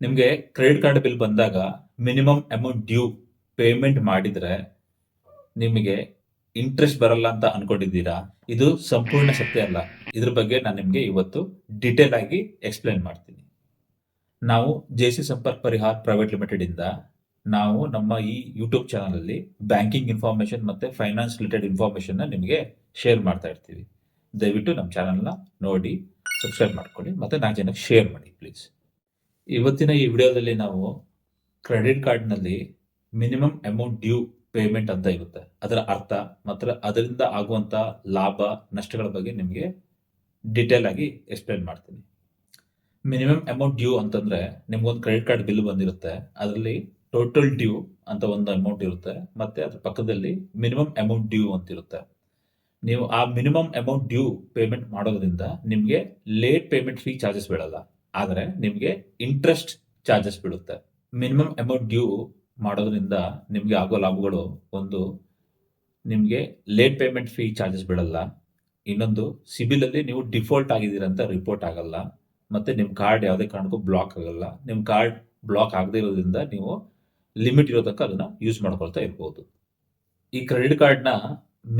ನಿಮಗೆ credit card bill ಬಂದಾಗ minimum amount due payment ಮಾಡಿದ್ರೆ ನಿಮಗೆ ಇಂಟ್ರೆಸ್ಟ್ ಬರಲ್ಲ ಅಂತ ಅನ್ಕೊಂಡಿದ್ದೀರಾ? ಇದು ಸಂಪೂರ್ಣ ಸತ್ಯ ಅಲ್ಲ. ಇದ್ರ ಬಗ್ಗೆ ನಾನು ನಿಮಗೆ ಇವತ್ತು ಡಿಟೇಲ್ ಆಗಿ ಎಕ್ಸ್ಪ್ಲೈನ್ ಮಾಡ್ತೀನಿ. ನಾವು ಜೆ ಸಿ ಸಂಪರ್ಕ್ ಪರಿಹಾರ್ ಪ್ರೈವೇಟ್ ಲಿಮಿಟೆಡ್ ಇಂದ ನಾವು ನಮ್ಮ ಈ ಯೂಟ್ಯೂಬ್ ಚಾನಲ್ ಅಲ್ಲಿ ಬ್ಯಾಂಕಿಂಗ್ ಇನ್ಫಾರ್ಮೇಶನ್ ಮತ್ತೆ ಫೈನಾನ್ಸ್ ರಿಲೇಟೆಡ್ ಇನ್ಫಾರ್ಮೇಶನ್ನ ನಿಮಗೆ ಶೇರ್ ಮಾಡ್ತಾ ಇರ್ತೀವಿ. ದಯವಿಟ್ಟು ನಮ್ಮ ಚಾನಲ್ನ ನೋಡಿ ಸಬ್ಸ್ಕ್ರೈಬ್ ಮಾಡ್ಕೊಳ್ಳಿ ಮತ್ತೆ ನಾಲ್ಕು ಜನಕ್ಕೆ ಶೇರ್ ಮಾಡಿ ಪ್ಲೀಸ್ ಇವತ್ತಿನ ಈ ವಿಡಿಯೋದಲ್ಲಿ ನಾವು ಕ್ರೆಡಿಟ್ ಕಾರ್ಡ್ನಲ್ಲಿ ಮಿನಿಮಮ್ ಅಮೌಂಟ್ ಡ್ಯೂ ಪೇಮೆಂಟ್ ಅಂತ ಇರುತ್ತೆ. ಅದರ ಅರ್ಥ ಮತ್ತು ಅದರಿಂದ ಆಗುವಂಥ ಲಾಭ, ನಷ್ಟಗಳ ಬಗ್ಗೆ ನಿಮಗೆ ಡಿಟೇಲ್ ಆಗಿ ಎಕ್ಸ್ಪ್ಲೇನ್ ಮಾಡ್ತೀನಿ. ಮಿನಿಮಮ್ ಅಮೌಂಟ್ ಡ್ಯೂ ಅಂತಂದ್ರೆ ನಿಮ್ಗೊಂದು ಕ್ರೆಡಿಟ್ ಕಾರ್ಡ್ ಬಿಲ್ ಬಂದಿರುತ್ತೆ. ಅದರಲ್ಲಿ ಟೋಟಲ್ ಡ್ಯೂ ಅಂತ ಒಂದು ಅಮೌಂಟ್ ಇರುತ್ತೆ. ಮತ್ತೆ ಅದ್ರ ಪಕ್ಕದಲ್ಲಿ ಮಿನಿಮಮ್ ಅಮೌಂಟ್ ಡ್ಯೂ ಅಂತ ಇರುತ್ತೆ ನೀವು ಆ ಮಿನಿಮಮ್ ಅಮೌಂಟ್ ಡ್ಯೂ ಪೇಮೆಂಟ್ ಮಾಡೋದ್ರಿಂದ ನಿಮಗೆ ಲೇಟ್ ಪೇಮೆಂಟ್ ಫೀ ಚಾರ್ಜಸ್ ಬೀಳಲ್ಲ. ಆದರೆ ನಿಮಗೆ ಇಂಟ್ರೆಸ್ಟ್ ಚಾರ್ಜಸ್ ಬೀಳುತ್ತೆ. ಮಿನಿಮಮ್ ಅಮೌಂಟ್ ಡ್ಯೂ ಮಾಡೋದ್ರಿಂದ ನಿಮಗೆ ಆಗೋ ಲಾಭಗಳು ಒಂದು, ನಿಮಗೆ ಲೇಟ್ ಪೇಮೆಂಟ್ ಫೀ ಚಾರ್ಜಸ್ ಬೀಳಲ್ಲ. ಇನ್ನೊಂದು ಸಿಬಿಲ್ ಅಲ್ಲಿ ನೀವು ಡಿಫಾಲ್ಟ್ ಆಗಿದ್ದೀರಂತ ಅಂತ ರಿಪೋರ್ಟ್ ಆಗಲ್ಲ. ಮತ್ತೆ ನಿಮ್ಮ ಕಾರ್ಡ್ ಯಾವುದೇ ಕಾರಣಕ್ಕೂ ಬ್ಲಾಕ್ ಆಗಲ್ಲ. ನಿಮ್ಮ ಕಾರ್ಡ್ ಬ್ಲಾಕ್ ಆಗದೇ ಇರೋದ್ರಿಂದ ನೀವು ಲಿಮಿಟ್ ಇರೋ ತನಕ ಅದನ್ನ ಯೂಸ್ ಮಾಡ್ಕೊಳ್ತಾ ಇರ್ಬೋದು. ಈ ಕ್ರೆಡಿಟ್ ಕಾರ್ಡ್ನ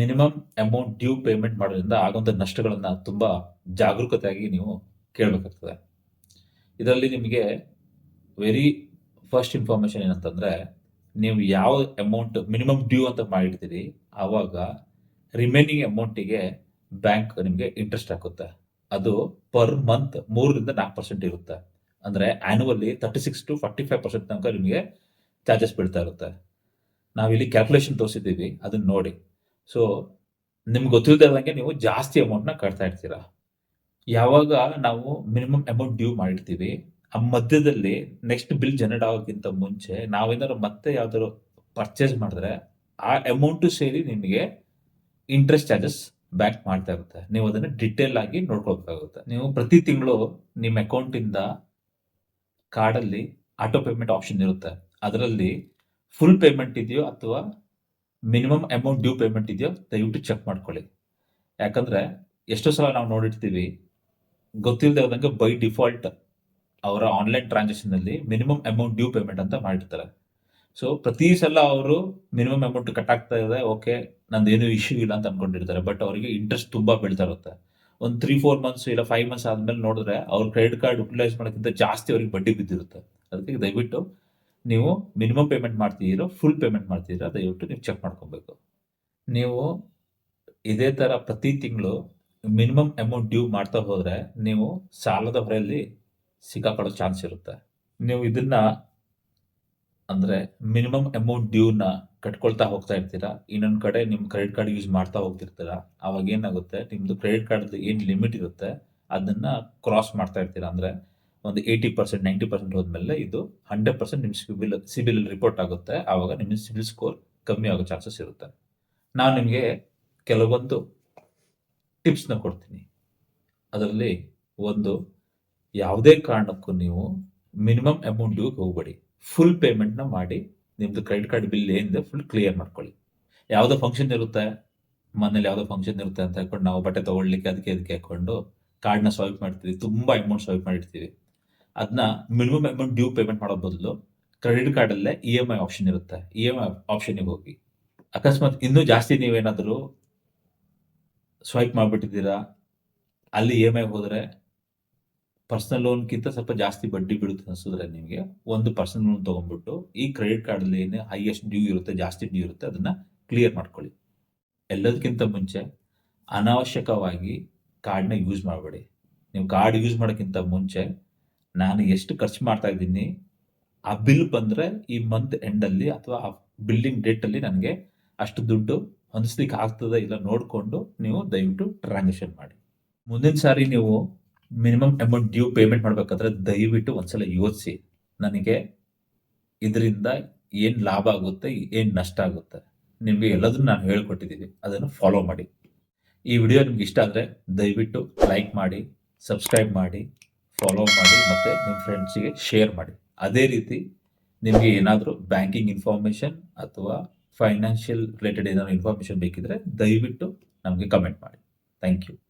ಮಿನಿಮಮ್ ಅಮೌಂಟ್ ಡ್ಯೂ ಪೇಮೆಂಟ್ ಮಾಡೋದ್ರಿಂದ ಆಗೋಂಥ ನಷ್ಟಗಳನ್ನು ತುಂಬಾ ಜಾಗರೂಕತೆಯಾಗಿ ನೀವು ಕೇಳಬೇಕಾಗ್ತದೆ. ಇದರಲ್ಲಿ ನಿಮಗೆ ವೆರಿ ಫಸ್ಟ್ ಇನ್ಫಾರ್ಮೇಶನ್ ಏನಂತಂದ್ರೆ, ನೀವು ಯಾವ ಅಮೌಂಟ್ ಮಿನಿಮಮ್ ಡ್ಯೂ ಅಂತ ಮಾಡಿರ್ತೀರಿ, ಆವಾಗ ರಿಮೈನಿಂಗ್ ಅಮೌಂಟಿಗೆ ಬ್ಯಾಂಕ್ ನಿಮಗೆ ಇಂಟ್ರೆಸ್ಟ್ ಹಾಕುತ್ತೆ. ಅದು ಪರ್ ಮಂತ್ ಮೂರರಿಂದ ನಾಲ್ಕು ಪರ್ಸೆಂಟ್ ಇರುತ್ತೆ. ಅಂದ್ರೆ annually thirty six to forty five percent ತನಕ ನಿಮಗೆ ಚಾರ್ಜಸ್ ಬೀಳ್ತಾ ಇರುತ್ತೆ. ನಾವಿಲ್ಲಿ ಕ್ಯಾಲ್ಕುಲೇಷನ್ ತೋರಿಸಿದ್ದೀವಿ, ಅದನ್ನ ನೋಡಿ. ಸೊ ನಿಮ್ಗೆ ಗೊತ್ತಿಲ್ಲದಂಗೆ ನೀವು ಜಾಸ್ತಿ ಅಮೌಂಟ್ನ ಕಟ್ತಾ ಇರ್ತೀರಾ. ಯಾವಾಗ ನಾವು ಮಿನಿಮಮ್ ಅಮೌಂಟ್ ಡ್ಯೂ ಮಾಡಿರ್ತೀವಿ, ಆ ಮಧ್ಯದಲ್ಲಿ ನೆಕ್ಸ್ಟ್ ಬಿಲ್ ಜನರೇಟ್ ಆಗೋಕ್ಕಿಂತ ಮುಂಚೆ ನಾವೇನಾದ್ರು ಮತ್ತೆ ಯಾವ್ದಾದ್ರು ಪರ್ಚೇಸ್ ಮಾಡಿದ್ರೆ ಆ ಅಮೌಂಟು ಸೇರಿ ನಿಮಗೆ ಇಂಟ್ರೆಸ್ಟ್ ಚಾರ್ಜಸ್ ಬ್ಯಾಕ್ ಮಾಡ್ತಾ ಇರುತ್ತೆ. ನೀವು ಅದನ್ನ ಡಿಟೇಲ್ ಆಗಿ ನೋಡ್ಕೊಳ್ಬೇಕಾಗುತ್ತೆ. ನೀವು ಪ್ರತಿ ತಿಂಗಳು ನಿಮ್ಮ ಅಕೌಂಟಿಂದ ಕಾರ್ಡಲ್ಲಿ ಆಟೋ ಪೇಮೆಂಟ್ ಆಪ್ಷನ್ ಇರುತ್ತೆ. ಅದರಲ್ಲಿ ಫುಲ್ ಪೇಮೆಂಟ್ ಇದೆಯೋ ಅಥವಾ ಮಿನಿಮಮ್ ಅಮೌಂಟ್ ಡ್ಯೂ ಪೇಮೆಂಟ್ ಇದೆಯೋ ದಯವಿಟ್ಟು ಚೆಕ್ ಮಾಡ್ಕೊಳ್ಳಿ. ಯಾಕಂದ್ರೆ ಎಷ್ಟೋ ಸಲ ನಾವು ನೋಡಿರ್ತೀವಿ ಗೊತ್ತಿಲ್ಲದೆ ಹೋದಂಗೆ ಬೈ ಡಿಫಾಲ್ಟ್ ಅವರ ಆನ್ಲೈನ್ ಟ್ರಾನ್ಸಾಕ್ಷನ್ ಅಲ್ಲಿ ಮಿನಿಮಮ್ ಅಮೌಂಟ್ ಡ್ಯೂ ಪೇಮೆಂಟ್ ಅಂತ ಮಾಡಿರ್ತಾರೆ. ಸೊ ಪ್ರತಿ ಸಲ ಅವರು ಮಿನಿಮಮ್ ಅಮೌಂಟ್ ಕಟ್ ಆಗ್ತಾ ಇದೆ ಓಕೆ ನಂದೇನು ಇಶ್ಯೂ ಇಲ್ಲ ಅಂತ ಅನ್ಕೊಂಡಿರ್ತಾರೆ. ಬಟ್ ಅವರಿಗೆ ಇಂಟ್ರೆಸ್ಟ್ ತುಂಬಾ ಬೀಳ್ತಾ ಇರುತ್ತೆ. ಒಂದು ತ್ರೀ ಫೋರ್ ಮಂತ್ಸ್ ಇಲ್ಲ ಫೈವ್ ಮಂತ್ಸ್ ಆದ್ಮೇಲೆ ನೋಡಿದ್ರೆ ಅವ್ರ ಕ್ರೆಡಿಟ್ ಕಾರ್ಡ್ ಯುಟಿಲೈಸ್ ಮಾಡೋಕ್ಕಿಂತ ಜಾಸ್ತಿ ಅವ್ರಿಗೆ ಬಡ್ಡಿ ಬಿದ್ದಿರುತ್ತೆ. ಅದಕ್ಕೆ ದಯವಿಟ್ಟು ನೀವು ಮಿನಿಮಮ್ ಪೇಮೆಂಟ್ ಮಾಡ್ತಿದ್ದೀರೋ ಫುಲ್ ಪೇಮೆಂಟ್ ಮಾಡ್ತಿದ್ದೀರಾ, ದಯವಿಟ್ಟು ನೀವು ಚೆಕ್ ಮಾಡ್ಕೊಬೇಕು. ನೀವು ಇದೇ ತರ ಪ್ರತಿ ತಿಂಗಳು ಮಿನಿಮಮ್ ಅಮೌಂಟ್ ಡ್ಯೂ ಮಾಡ್ತಾ ಹೋದ್ರೆ ನೀವು ಸಾಲದ ಹೊರೆಯಲ್ಲಿ ಸಿಕ್ಕಾಕೊಳ್ಳೋ ಚಾನ್ಸ್ ಇರುತ್ತೆ. ನೀವು ಇದನ್ನ ಅಂದ್ರೆ ಮಿನಿಮಮ್ ಅಮೌಂಟ್ ಡ್ಯೂನ ಕಟ್ಕೊಳ್ತಾ ಹೋಗ್ತಾ ಇರ್ತೀರಾ? ಇನ್ನೊಂದು ಕಡೆ ನಿಮ್ಮ ಕ್ರೆಡಿಟ್ ಕಾರ್ಡ್ ಯೂಸ್ ಮಾಡ್ತಾ ಹೋಗ್ತಿರ್ತೀರಾ? ಅವಾಗ ಏನಾಗುತ್ತೆ? ನಿಮ್ದು ಕ್ರೆಡಿಟ್ ಕಾರ್ಡ್ ಏನ್ ಲಿಮಿಟ್ ಇರುತ್ತೆ? ಅದನ್ನ ಕ್ರಾಸ್ ಮಾಡ್ತಾ ಇರ್ತೀರಾ? ಅಂದ್ರೆ ಒಂದು ಏಯ್ಟಿ ಪರ್ಸೆಂಟ್ ನೈಂಟಿ ಪರ್ಸೆಂಟ್ ಹೋದ್ಮೇಲೆ ಇದು ಹಂಡ್ರೆಡ್ ಪರ್ಸೆಂಟ್ ನಿಮ್ ಸಿಬಿಲ್ ಸಿಬಿಲ್ ರಿಪೋರ್ಟ್ ಆಗುತ್ತೆ. ಆವಾಗ ನಿಮ್ಮ ಸಿಬಿಲ್ ಸ್ಕೋರ್ ಕಮ್ಮಿ ಆಗೋ ಚಾನ್ಸಸ್ ಇರುತ್ತೆ. ನಾನು ನಿಮಗೆ ಕೆಲವೊಂದು ಟಿಪ್ಸ್ನ ಕೊಡ್ತೀನಿ. ಅದರಲ್ಲಿ ಒಂದು, ಯಾವುದೇ ಕಾರಣಕ್ಕೂ ನೀವು ಮಿನಿಮಮ್ ಅಮೌಂಟ್ ಹೋಗಬೇಡಿ. ಫುಲ್ ಪೇಮೆಂಟ್ನ ಮಾಡಿ ನಿಮ್ಮದು ಕ್ರೆಡಿಟ್ ಕಾರ್ಡ್ ಬಿಲ್ ಏನಿದೆ ಫುಲ್ ಕ್ಲಿಯರ್ ಮಾಡ್ಕೊಳ್ಳಿ. ಯಾವುದೋ ಫಂಕ್ಷನ್ ಇರುತ್ತೆ, ಮನೇಲಿ ಯಾವುದೋ ಫಂಕ್ಷನ್ ಇರುತ್ತೆ ಅಂತ ಹೇಳ್ಕೊಂಡು ನಾವು ಬಟ್ಟೆ ತೊಗೊಳ್ಲಿಕ್ಕೆ ಅದಕ್ಕೆ ಅದಕ್ಕೆ ಹಾಕೊಂಡು ಕಾರ್ಡ್ನ ಸ್ವೈಪ್ ಮಾಡ್ತೀವಿ, ತುಂಬ ಅಮೌಂಟ್ ಸ್ವೈಪ್ ಮಾಡಿರ್ತೀವಿ. ಅದನ್ನ ಮಿನಿಮಮ್ ಅಮೌಂಟ್ ಡ್ಯೂ ಪೇಮೆಂಟ್ ಮಾಡೋ ಬದಲು ಕ್ರೆಡಿಟ್ ಕಾರ್ಡಲ್ಲೇ ಇ ಎಂ ಐ ಆಪ್ಷನ್ ಇರುತ್ತೆ. ಇ ಎಂ ಐ ಆಪ್ಷನ್ಗೆ ಹೋಗಿ. ಅಕಸ್ಮಾತ್ ಇನ್ನೂ ಜಾಸ್ತಿ ನೀವೇನಾದರೂ ಸ್ವೈಪ್ ಮಾಡಿಬಿಟ್ಟಿದ್ದೀರಾ? ಅಲ್ಲಿ ಇ ಎಂ ಐ ಹೋದರೆ ಪರ್ಸ್ನಲ್ ಲೋನ್ಗಿಂತ ಸ್ವಲ್ಪ ಜಾಸ್ತಿ ಬಡ್ಡಿ ಬೀಳುತ್ತೆ ಅನಿಸಿದ್ರೆ ನಿಮಗೆ ಒಂದು ಪರ್ಸನಲ್ ಲೋನ್ ತೊಗೊಂಡ್ಬಿಟ್ಟು ಈ ಕ್ರೆಡಿಟ್ ಕಾರ್ಡಲ್ಲಿ ಏನು ಹೈಯೆಸ್ಟ್ ಡ್ಯೂ ಇರುತ್ತೆ, ಜಾಸ್ತಿ ಡ್ಯೂ ಇರುತ್ತೆ, ಅದನ್ನು ಕ್ಲಿಯರ್ ಮಾಡ್ಕೊಳ್ಳಿ. ಎಲ್ಲದಕ್ಕಿಂತ ಮುಂಚೆ ಅನಾವಶ್ಯಕವಾಗಿ ಕಾರ್ಡ್ನ ಯೂಸ್ ಮಾಡಬೇಡಿ. ನೀವು ಕಾರ್ಡ್ ಯೂಸ್ ಮಾಡೋಕ್ಕಿಂತ ಮುಂಚೆ ನಾನು ಎಷ್ಟು ಖರ್ಚು ಮಾಡ್ತಾ ಇದ್ದೀನಿ, ಆ ಬಿಲ್ ಬಂದರೆ ಈ ಮಂತ್ ಎಂಡಲ್ಲಿ ಅಥವಾ ಆ ಬಿಲ್ಲಿಂಗ್ ಡೇಟಲ್ಲಿ ನನಗೆ ಅಷ್ಟು ದುಡ್ಡು ಹೊಂದಿಸ್ಲಿಕ್ಕೆ ಆಗ್ತದ ಇಲ್ಲ ನೋಡಿಕೊಂಡು ನೀವು ದಯವಿಟ್ಟು ಟ್ರಾನ್ಸಾಕ್ಷನ್ ಮಾಡಿ. ಮುಂದಿನ ಸಾರಿ ನೀವು ಮಿನಿಮಮ್ ಅಮೌಂಟ್ ಡ್ಯೂ ಪೇಮೆಂಟ್ ಮಾಡಬೇಕಾದ್ರೆ ದಯವಿಟ್ಟು ಒಂದ್ಸಲ ಯೋಚಿಸಿ. ನನಗೆ ಇದರಿಂದ ಏನು ಲಾಭ ಆಗುತ್ತೆ, ಏನು ನಷ್ಟ ಆಗುತ್ತೆ. ನಿಮಗೆ ಎಲ್ಲದನ್ನು ನಾನು ಹೇಳ್ಕೊಟ್ಟಿದ್ದೀನಿ. ಅದನ್ನು ಫಾಲೋ ಮಾಡಿ. ಈ ವಿಡಿಯೋ ನಿಮ್ಗೆ ಇಷ್ಟ ಆದರೆ ದಯವಿಟ್ಟು ಲೈಕ್ ಮಾಡಿ ಸಬ್ಸ್ಕ್ರೈಬ್ ಮಾಡಿ ಫಾಲೋ ಮಾಡಿ ಮತ್ತು ನಿಮ್ಮ ಫ್ರೆಂಡ್ಸಿಗೆ ಶೇರ್ ಮಾಡಿ. ಅದೇ ರೀತಿ ನಿಮಗೆ ಏನಾದರೂ ಬ್ಯಾಂಕಿಂಗ್ ಇನ್ಫಾರ್ಮೇಷನ್ ಅಥವಾ ಫೈನಾನ್ಷಿಯಲ್ ರಿಲೇಟೆಡ್ ಏನಾದರೂ ಇನ್ಫಾರ್ಮೇಷನ್ ಬೇಕಿದ್ರೆ ದಯವಿಟ್ಟು ನಮಗೆ ಕಮೆಂಟ್ ಮಾಡಿ. Thank you